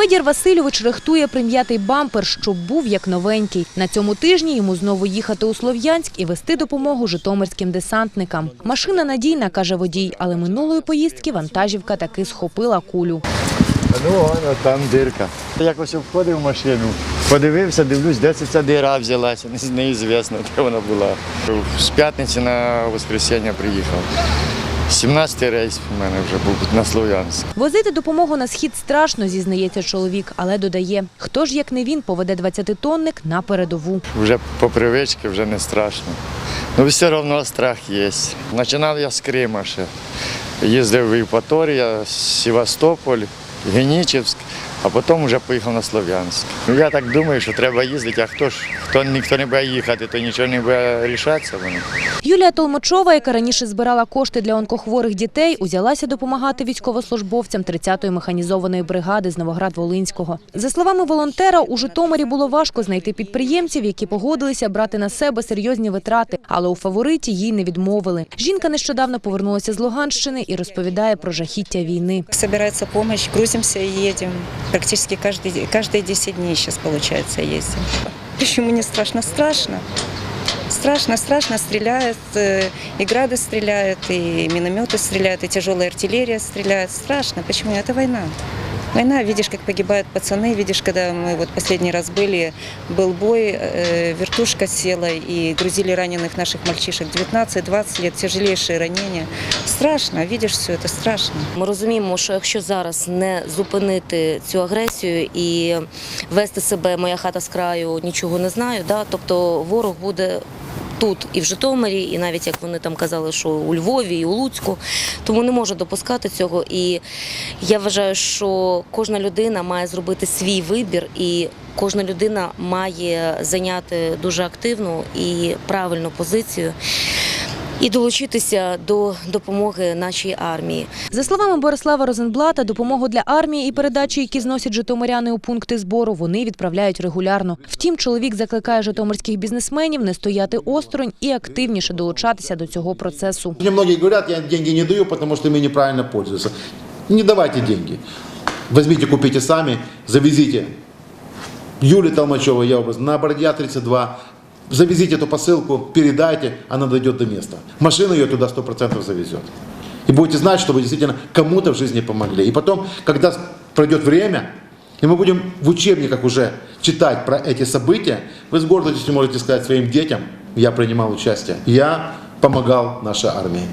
Федір Васильович рихтує прим'ятий бампер, щоб був як новенький. На цьому тижні йому знову їхати у Слов'янськ і вести допомогу житомирським десантникам. Машина надійна, каже водій, але минулої поїздки вантажівка таки схопила кулю. Ну, воно там дирка. Якось обходив машину, подивився, дивлюсь, де це ця дира взялася, не- неізвісно, де вона була. З п'ятниці на воскресіння приїхав. 17-й рейс у мене вже був на Слов'янськ. Возити допомогу на схід страшно, зізнається чоловік, але додає, хто ж як не він поведе 20-тонник на передову. Вже по привичці, вже не страшно. Ну все одно страх є. Починав я з Крима ще. Їздив в Євпаторія, Севастополь, Генічевськ, а потім вже поїхав на Слов'янськ. Ну, я так думаю, що треба їздити, а хто ж, хто ніхто не буде їхати, то нічого не буде рішатися. Воно. Юлія Толмачова, яка раніше збирала кошти для онкохворих дітей, узялася допомагати військовослужбовцям 30-ї механізованої бригади з Новоград-Волинського. За словами волонтера, у Житомирі було важко знайти підприємців, які погодилися брати на себе серйозні витрати, але у фавориті їй не відмовили. Жінка нещодавно повернулася з Луганщини і розповідає про жахіття війни. Собирается помощь, грузимся и едем. Практически каждый, де- каждые 10 дней сейчас, получается, ездим. Почему не страшно? Страшно. Страшно, страшно стреляют, э, и грады стреляют, и минометы стреляют, и тяжелая артиллерия стреляет. Страшно. Почему? Это война. Война, видишь, как погибают пацаны, видишь, когда мы вот последний раз были, был бой, э, вертушка села и грузили раненых наших мальчишек 19-20 лет, тяжелейшие ранения. Страшно, видишь все это, страшно. Ми розуміємо, що якщо зараз не зупинити цю агресію і вести себе моя хата з краю нічого не знаю, да, тобто ворог буде. Тут і в Житомирі, і навіть як вони там казали, що у Львові, і у Луцьку, тому не можу допускати цього. І я вважаю, що кожна людина має зробити свій вибір, і кожна людина має зайняти дуже активну і правильну позицію і долучитися до допомоги нашій армії. За словами Борислава Розенблата, допомогу для армії і передачі, які зносять житомиряни у пункти збору, вони відправляють регулярно. Втім, чоловік закликає житомирських бізнесменів не стояти осторонь і активніше долучатися до цього процесу. Мне многие говорят, я деньги не даю, потому что ими неправильно пользуются. Не давайте деньги. Возьмите, купите сами, завезите. Юле Толмачевой, я образ, на Бородья 32. Завезите эту посылку, передайте, она дойдет до места. Машина ее туда 100% завезет. И будете знать, что вы действительно кому-то в жизни помогли. И потом, когда пройдет время, и мы будем в учебниках уже читать про эти события, вы с гордостью можете сказать своим детям, я принимал участие, я помогал нашей армии.